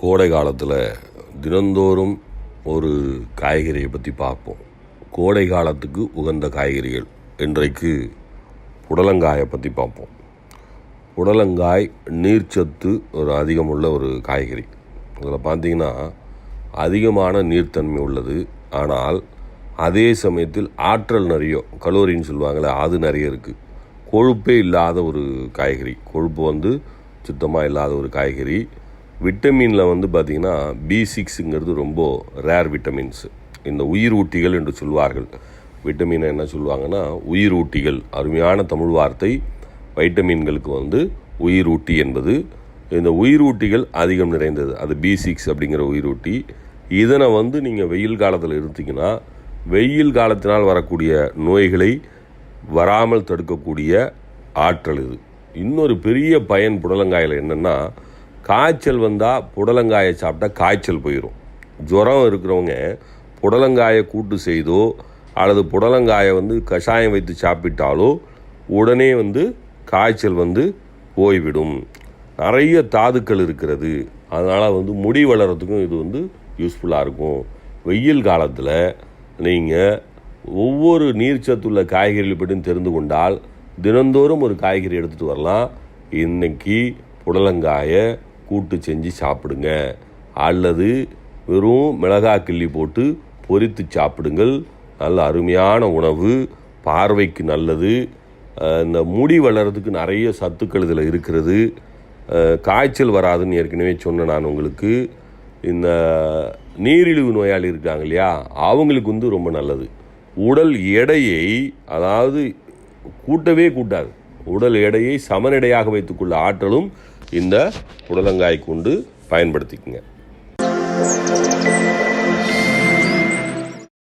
கோடை காலத்தில் தினந்தோறும் ஒரு காய்கறியை பற்றி பார்ப்போம். கோடை காலத்துக்கு உகந்த காய்கறிகள். இன்றைக்கு புடலங்காயை பற்றி பார்ப்போம். புடலங்காய் நீர்ச்சத்து ஒரு அதிகமுள்ள ஒரு காய்கறி. அதில் பார்த்தீங்கன்னா அதிகமான நீர்த்தன்மை உள்ளது. ஆனால் அதே சமயத்தில் ஆற்றல் நிறைய கலோரின்னு சொல்லுவாங்களே அது நிறைய இருக்குது கொழுப்பே இல்லாத ஒரு காய்கறி. கொழுப்பு வந்து சுத்தமாக இல்லாத ஒரு காய்கறி. விட்டமினில் வந்து பார்த்திங்கன்னா பி சிக்ஸுங்கிறது ரொம்ப ரேர் விட்டமின்ஸ் இந்த உயிர் ஊட்டிகள் என்று சொல்வார்கள். விட்டமினை என்ன சொல்லுவாங்கன்னா உயிர் ஊட்டிகள். அருமையான தமிழ் வார்த்தை. வைட்டமின்களுக்கு வந்து உயிர் ஊட்டி என்பது. இந்த உயிர் ஊட்டிகள் அதிகம் நிறைந்தது. அது பி சிக்ஸ் அப்படிங்கிற உயிர் ஊட்டி. இதனை வந்து நீங்கள் வெயில் காலத்தில் இருந்தீங்கன்னா வெயில் காலத்தினால் வரக்கூடிய நோய்களை வராமல் தடுக்கக்கூடிய ஆற்றல் இது. இன்னொரு பெரிய பயன் புடலங்காயில் என்னென்னா காய்ச்சல் வந்தால் புடலங்காயை சாப்பிட்டா காய்ச்சல் போயிடும் ஜுரம் இருக்கிறவங்க புடலங்காயை கூட்டு செய்தோ அல்லது புடலங்காயை வந்து கஷாயம் வைத்து சாப்பிட்டாலோ உடனே வந்து காய்ச்சல் வந்து போய்விடும். நிறைய தாதுக்கள் இருக்கிறது. அதனால் வந்து முடி வளர்கிறதுக்கும் இது வந்து யூஸ்ஃபுல்லாக இருக்கும். வெயில் காலத்தில் நீங்கள் ஒவ்வொரு நீர்ச்சத்துள்ள காய்கறிகள் பற்றியும் தெரிந்து கொண்டால் தினந்தோறும் ஒரு காய்கறி எடுத்துகிட்டு வரலாம். இன்னைக்கு புடலங்காயை கூட்டு செஞ்சு சாப்பிடுங்க. அல்லது வெறும் மிளகாய் கிள்ளி போட்டு பொரித்து சாப்பிடுங்கள். நல்ல அருமையான உணவு பார்வைக்கு நல்லது. இந்த முடி வளர்கிறதுக்கு நிறைய சத்துக்கள் இதில் இருக்கிறது. காய்ச்சல் வராதுன்னு ஏற்கனவே சொன்னேன் நான் உங்களுக்கு. இந்த நீரிழிவு நோயாளி இருக்காங்க இல்லையா? அவங்களுக்கு வந்து ரொம்ப நல்லது. உடல் எடையை அதாவது கூட்டவே கூட்டாது. உடல் எடையை சமநிலையாக வைத்துக்கொள்ள ஆற்றலும் இந்த புடலங்காய் கொண்டு பயன்படுத்திக்குங்க.